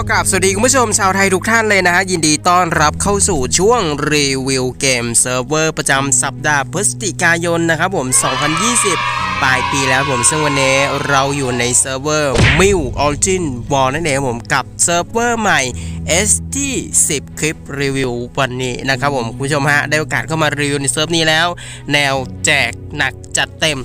ก็กราบสวัสดีคุณผู้ชมชาวไทยทุกท่านเลยนะฮะ ยินดีต้อนรับเข้าสู่ช่วงรีวิวเกมเซิร์ฟเวอร์ประจำสัปดาห์พฤศจิกายนนะครับผม 2020 ปลายปีแล้วผมซึ่งวันนี้เราอยู่ในเซิร์ฟเวอร์ มิวออริจินวอลนั่นเองผมกับเซิร์ฟเวอร์ใหม่ ST 10 คลิปรีวิววันนี้นะครับผม คุณผู้ชมฮะ ได้โอกาสเข้ามารีวิวในเซิร์ฟนี้แล้ว แนวแจกหนักจัดเต็ม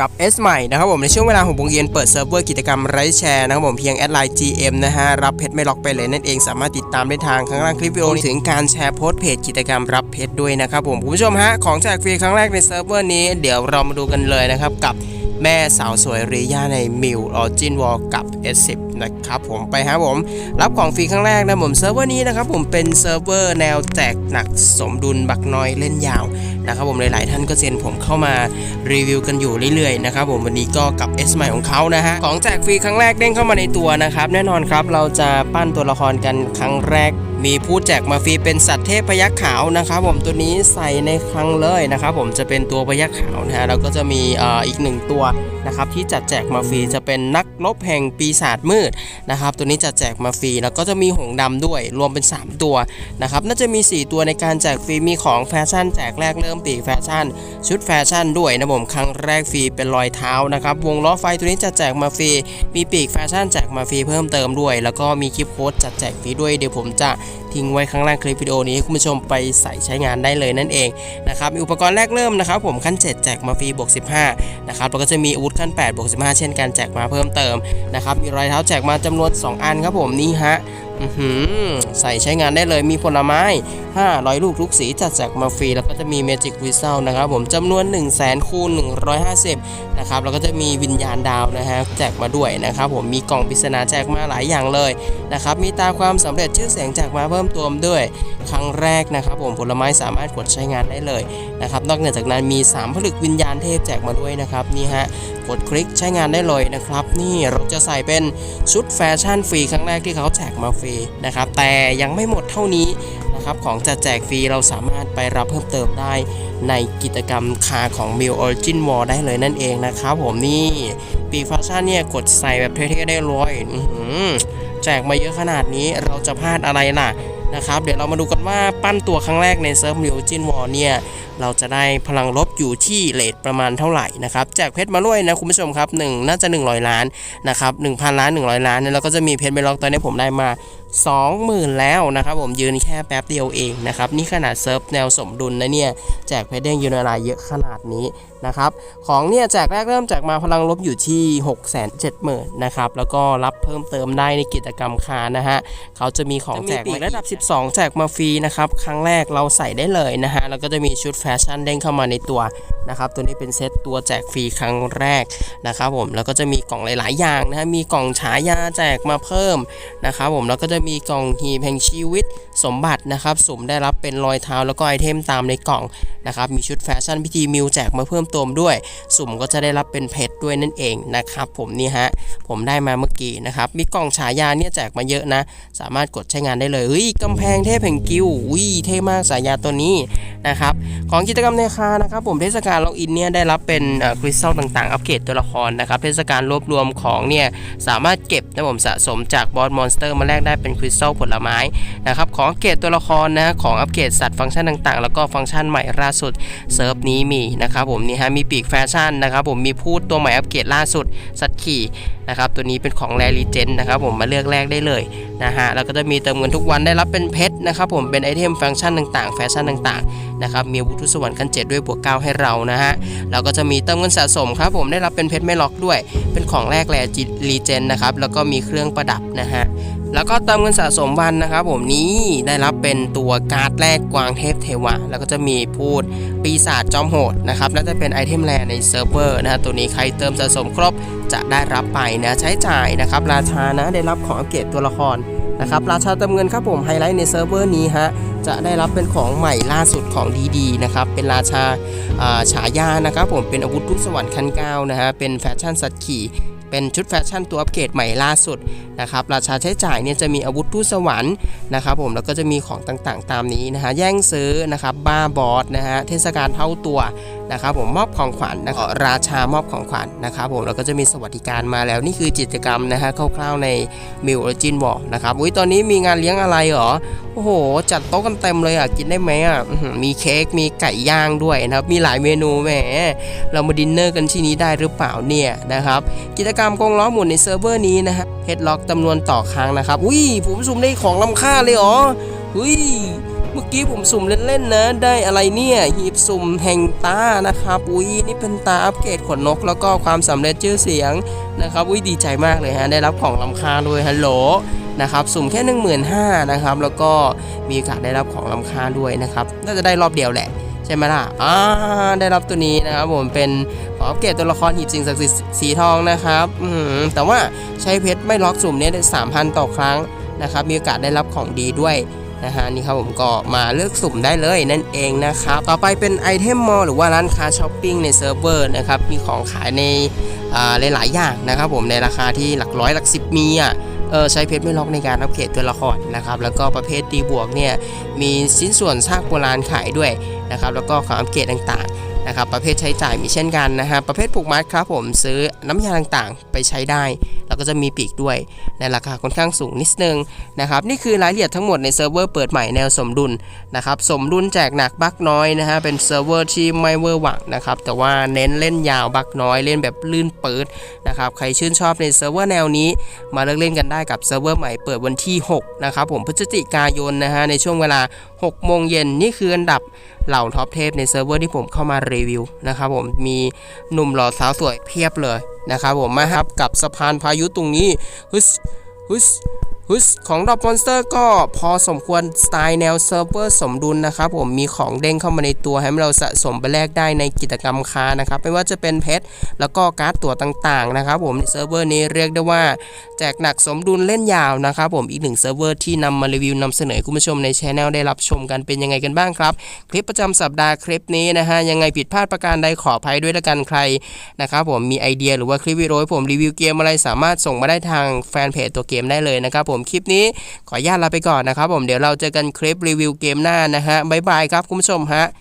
กับ S ใหม่นะครับผมในช่วงเวลา6โมงเย็นเปิดเซิร์ฟเวอร์กิจกรรมไร้แชร์นะครับผมเพียงแอดไลน์ GM นะฮะรับเพชรไม่ล็อกไปเลยนั่นเองสามารถติดตามได้ทางข้างล่างคลิปวิดีโอถึงการแชร์โพสต์เพจกิจกรรมรับเพชรด้วยนะครับผมคุณผู้ชมฮะของแจกฟรีครั้งแรกในเซิร์ฟเวอร์นี้เดี๋ยวเรามาดูกันเลยนะครับกับแม่สาวสวยเรย่าในมิวออจินวอลกับ S10 นะครับผมไปฮะผมรับของฟรีครั้งแรกนะผมเซิร์ฟเวอร์นี้นะครับผมเป็นเซิร์ฟเวอร์แนวแจกหนักสมดุลบักน้อยเล่นยาว นะครับผมหลายๆท่านก็เซ็นผมเข้ามารีวิวกันอยู่เรื่อยๆนะครับผมวันนี้ก็กับ S ใหม่ของเขานะฮะของแจกฟรีครั้งแรกเด้งเข้ามาในตัวนะครับแน่นอนครับเราจะปั้นตัวละครกันครั้งแรกมีผู้แจกมาฟรีเป็นสัตว์เทพพยัคฆ์ขาวนะครับผมตัวนี้ใส่ในครั้งเลยนะครับผมจะเป็นตัวพยัคฆ์ขาวนะฮะแล้วก็จะมีออีกหนึ่งตัวนะครับที่จัดแจกมาฟรีจะเป็นนักรบแห่งปีศาจมืดนะครับตัวนี้จะแจกมาฟรีแล้วก็จะมีหงส์ดำด้วยรวมเป็น 3 ตัวนะครับน่าจะมี 4 ตัวในการแจกฟรีมีของแฟชั่นแจกแรกเริ่มปีกแฟชั่น ชุดแฟชั่นด้วยนะผมครั้งแรกฟรีเป็นรอยเท้านะครับวงล้อไฟตัวนี้จะแจกมาฟรีมีปีกแฟชั่นแจกมาฟรีเพิ่มเติมด้วย แล้วก็มีคลิปโค้ดจัดแจกฟรีด้วยเดี๋ยวผมจะทิ้งไว้ข้างล่างคลิปวิดีโอนี้ให้คุณผู้ชมไปใส่ใช้งานได้เลยนั่นเองนะครับมีอุปกรณ์แรกเริ่มนะครับผมขั้น 7 แจกมาฟรีบวก 15นะครับแล้วก็จะมีอาวุธชั้น8บวก15 เช่นกันแจกมาเพิ่มเติมนะครับมีรอยเท้าแจกมาจำนวน 2 อันครับผมนี่ฮะ ใส่ใช้งานได้เลยมีผลไม้ 500 ลูกทุกสีจัดแจกมาฟรี แล้วก็จะมีเมจิกวิซ l นะครับผมจำนวน 1 0 0 0 0แสนคูณ150 นะครับ แล้วก็จะมีวิญญาณดาวนะฮะแจกมาด้วยนะครับผมมีกล่องปริศนาแจกมาหลายอย่างเลยนะครับมีตาความสำเร็จชื่อเสียงแจกมาเพิ่มเติมด้วย ครั้งแรกนะครับผมผลไม้สามารถกดใช้งานได้เลยนะครับนอกจากนั้นมี 3 ผลึกวิญญาณเทพแจกมาด้วยนะครับนี่ฮะกดคลิกใช้งานได้เลยนะครับนี่เราจะใส่เป็นชุดแฟชั่นฟรีครั้งแรกที่เขาแจกมาฟรีนะครับ แต่ยังไม่หมดเท่านี้นะครับ ของจะแจกฟรีเราสามารถไปรับเพิ่มเติมได้ในกิจกรรมคาของ m i l Origin War ได้เลยนั่นเองนะครับผมนี่ ปีฟาชั่นเนี่ยกดใส่แบบเท่ๆได้เลยแจกมาเยอะขนาดนี้เราจะพลาดอะไรล่ะ นะครับ เดี๋ยวเรามาดูกันว่าปั้นตัวครั้งแรกในเซิร์ฟมิวจินวอร์เนี่ย เราจะได้พลังลบอยู่ที่เลทประมาณเท่าไหร่นะครับแจกเพชรมาด้วยนะคุณผู้ชมครับ1น่าจะ 100 ล้านนะครับ1,000 ล้าน 100 ล้านเนี่ยแล้วก็จะมีเพชรไปล็อกตอนนี้ผมได้มา 20,000 แล้วนะครับผมยืนแค่แป๊บเดียวเองนะครับนี่ขนาดเซิร์ฟแนวสมดุลนะเนี่ยแจกเพชรเด้งยูนาลายเยอะขนาดนี้นะครับของเนี่ยแจกแรกเริ่มแจกมาพลังลบอยู่ที่ 670,000นะครับแล้วก็รับเพิ่มเติมได้ในกิจกรรมคานะฮะเขาจะมีของแจกปีกระดับ12แจกมาฟรีนะครับครั้งแรกเราใส่ได้เลยนะฮะแล้วก็จะมีชุดแฟชั่นเด้งเข้ามาในตัวนะครับตัวนี้เป็นเซตตัวแจกฟรีครั้งแรกนะครับผมแล้วก็จะมีกล่องหลาย ๆ อย่างนะฮะมีกล่องฉายาแจกมาเพิ่มนะครับผมแล้วก็จะมีกล่องหีบแห่งชีวิตสมบัตินะครับสุ่มได้รับเป็นรอยเท้าแล้วก็ไอเทมตามในกล่องนะครับมีชุดแฟชั่นพิธีมิวแจกมาเพิ่มเติมด้วย สุ่มก็จะได้รับเป็นเพชรด้วยนั่นเองนะครับผมนี่ฮะผมได้มาเมื่อกี้นะครับมีกล่องฉายาเนี่ยแจกมาเยอะนะ สามารถกดใช้งานได้เลยเฮ้ยก็ำแพงเทพแห่งกิวอุ้ยเท่มากสายยาตัวนี้นะครับของกิจกรรมในคานะครับผมเทศกาลล็อกอินเนี่ยได้รับเป็นคริสตัลต่างๆ อัปเกรดตัวละครนะครับเทศกาลรวบรวมของเนี่ยสามารถเก็บนะผมสะสมจากบอสมอนสเตอร์มาแลกได้เป็นคริสตัลผลไม้นะครับของอัปเกรดตัวละครนะของอัปเกรดสัตว์ฟังก์ชันต่างๆ แล้วก็ฟังก์ชันใหม่ล่าสุดเซิร์ฟนี้มีนะครับผมนี่ฮะมีปีกแฟชั่นนะครับผมมีพูดตัวใหม่อัปเกรดล่าสุดสัตว์ขี่นะครับตัวนี้เป็นของแรลีเจนนะครับผมมาเลือกแลกได้เลย นะฮะแล้วก็จะมีเติมเงินทุกวันได้รับเป็นเพชรนะครับผมเป็นไอเทมฟังก์ชันต่างๆ แฟชั่นต่างๆนะครับมีวุฒุสวรรค์ขั้นเจ็ดด้วยบวกเก้าให้เรานะฮะแล้วก็จะมีเติมเงินสะสมครับผมได้รับเป็นเพชรไม่ล็อกด้วย เป็นของแรกแรรีเจนนะครับแล้วก็มีเครื่องประดับนะฮะแล้วก็เติมเงินสะสมวันนะครับผมนี้ได้รับเป็นตัวการ์ดแรกกวางเทพเทวะ แล้วก็จะมีพูดปีศาจจอมโหดนะครับและจะเป็นไอเทมแรในเซิร์ฟเวอร์นะฮะตัวนี้ใครเติมสะสมครบจะได้รับไปนะใช้จ่ายนะครับราชานะได้รับของอัปเกรดตัวละครนะครับราชาเติมเงินครับผมไฮไลท์ในเซิร์ฟเวอร์นี้ฮะจะได้รับเป็นของใหม่ล่าสุดของดีๆนะครับเป็นราชาอ่าฉายานะครับผมเป็นอาวุธทุกสวรรค์ขั้นเก้านะฮะเป็นแฟชั่นสัตว์ขี่ เป็นชุดแฟชั่นตัวอัปเกรดใหม่ล่าสุดนะครับราชาใช้จ่ายเนี่ยจะมีอาวุธทูตสวรรค์นะครับผมแล้วก็จะมีของต่างๆ ตามนี้นะฮะแย่งซื้อนะครับบ้าบอสนะฮะเทศกาลเท่าตัว นะครับผมมอบของขวัญนะครับราชามอบของขวัญนะครับผมแล้วก็จะมีสวัสดิการมาแล้วนี่คือกิจกรรมนะฮะคร่าวๆในมิวออริจินวอลนะครับอุ้ยตอนนี้มีงานเลี้ยงอะไรเหรอโอ้โห จัดโต๊ะกันเต็มเลยอะกินได้ไหมอะมีเค้กมีไก่ย่างด้วยนะครับมีหลายเมนูแหมเรามาดินเนอร์กันที่นี้ได้หรือเปล่าเนี่ยนะครับกิจกรรมกงล้อหมุนในเซิร์ฟเวอร์นี้นะฮะเพชรล็อกจำนวนต่อครั้งนะครับอุ้ยผมสุ่มได้ของล้ำค่าเลยเหรออุ้ย มื่อกี้ผมสุ่มเล่นๆนะ ได้อะไรเนี่ยหีบสุ่มแห่งตานะครับอุ้ยนี่เป็นตาอัปเกรดขนนก แล้วก็ความสำเร็จชื่อเสียงนะครับอุ้ยดีใจมากเลยฮะได้รับของล้ำค่าด้วยฮัลโหลนะครับสุ่มแค่ 1 5 0 0 0นะครับแล้วก็มีโอกาสได้รับของล้ำค่าด้วยนะครับน่าจะได้รอบเดียวแหละใช่ไหมล่ะ อ่า ได้รับตัวนี้นะครับผมเป็นขออัปเกรดตัวละครหีบสิ่งศักดิ์สิทธิ์สีทองนะครับ อืมแต่ว่าใช้เพชรไม่ล็อกสุ่มเนี่ยได้3,000ต่อครั้งนะครับ มีโอกาสได้รับของดีด้วย นะฮะนี่ครับผมก็มาเลือกสุ่มได้เลยนั่นเองนะครับต่อไปเป็นไอเทมมอลหรือว่าร้านค้าช้อปปิ้งในเซิร์ฟเวอร์นะครับมีของขายในอ่าหลายๆอย่างนะครับผมในราคาที่หลักร้อยหลักสิบมีอะเออใช้เพชรไม่ล็อกในการอัปเกรดตัวละครนะครับแล้วก็ประเภทตีบวกเนี่ยมีชิ้นส่วนซากโบราณขายด้วยนะครับแล้วก็ของอัปเกรดต่างๆนะครับประเภทใช้จ่ายมีเช่นกันนะฮะประเภทผูกมัดครับผมซื้อน้ำยาต่างๆ ไปใช้ได้ แล้วก็จะมีปีกด้วย ในราคาค่อนข้างสูงนิดนึงนะครับนี่คือรายละเอียดทั้งหมดในเซิร์ฟเวอร์เปิดใหม่แนวสมดุลนะครับสมดุลแจกหนักบักน้อยนะฮะเป็นเซิร์ฟเวอร์ที่ไม่เวอร์หวังนะครับแต่ว่าเน้นเล่นยาวบักน้อยเล่นแบบลื่นเปิดนะครับใครชื่นชอบในเซิร์ฟเวอร์แนวนี้ มาเลิกเล่นกันได้กับเซิร์ฟเวอร์ใหม่เปิดวันที่6นะครับผมพฤศจิกายนนะฮะในช่วงเวลา6โมงเย็นนี่คืออันดับเหล่าท็อปเทพในเซิร์ฟเวอร์ที่ผมเข้ามารีวิวนะครับผมมีหนุ่มหล่อสาวสวยเพียบเลย นะครับผมมาครับกับสะพานพายุตรงนี้ฮึสฮึส ฮึสของดอปมอนสเตอร์ก็พอสมควรสไตล์แนวเซิร์ฟเวอร์สมดุลนะครับผมมีของเด้งเข้ามาในตัวให้เราสะสมไปแลกได้ในกิจกรรมค้านะครับไม่ว่าจะเป็นเพชรแล้วก็การ์ดตัวต่างๆนะครับผมเซิร์ฟเวอร์นี้เรียกได้ว่าแจกหนักสมดุลเล่นยาวนะครับผมอีกหนึ่งเซิร์ฟเวอร์ที่นำมารีวิวนำเสนอคุณผู้ชมในช anel ได้รับชมกันเป็นยังไงกันบ้างครับ คลิปประจำสัปดาห์คลิปนี้นะฮะยังไงผิดพลาดประการใดขออภัยด้วยละกันใครนะครับผมมีไอเดียหรือว่าคลิปวิดีโอผมรีวิวเกมอะไรสามารถส่งมาได้ทางแฟนเพจตัวเกมได้เลยนะครับผมผมคลิปนี้ ขออนุญาตลาไปก่อนนะครับผมเดี๋ยวเราเจอกันคลิปรีวิวเกมหน้านะฮะบ๊ายบายครับคุณผู้ชมฮะ